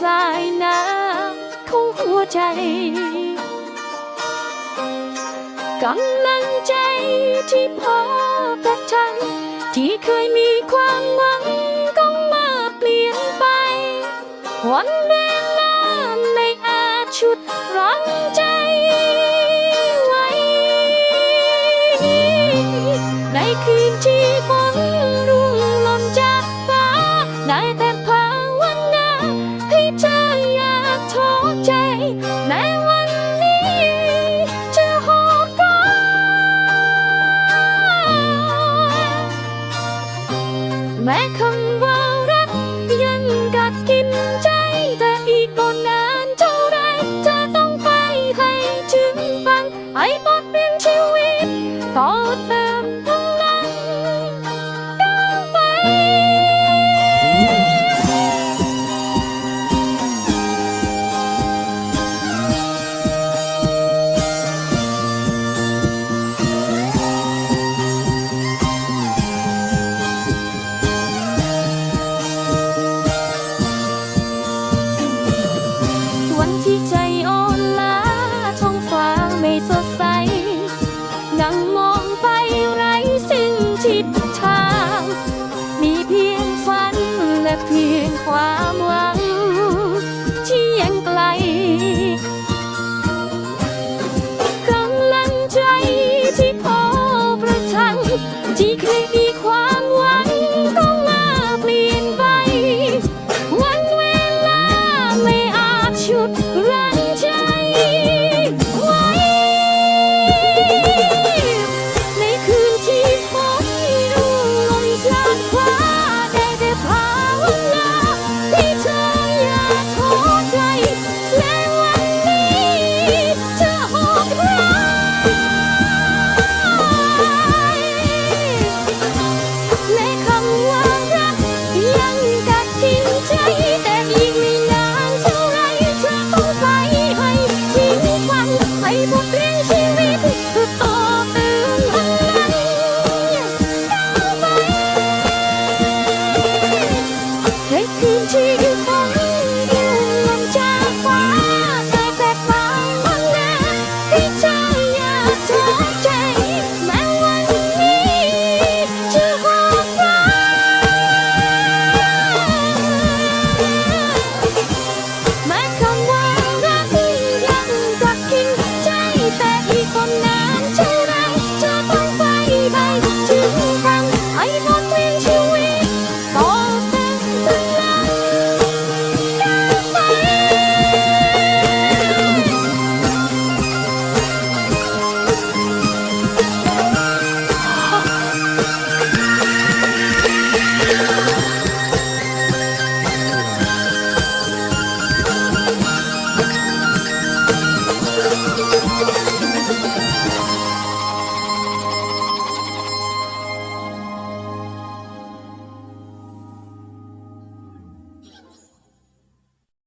คลายน้ำของหัวใจกำลังใจที่พอประทังที่เคยมีความหวังก็มาเปลี่ยนไป วันเวลาไม่อาจชุดรั้งใจ ดกิ ซึ่ Bye.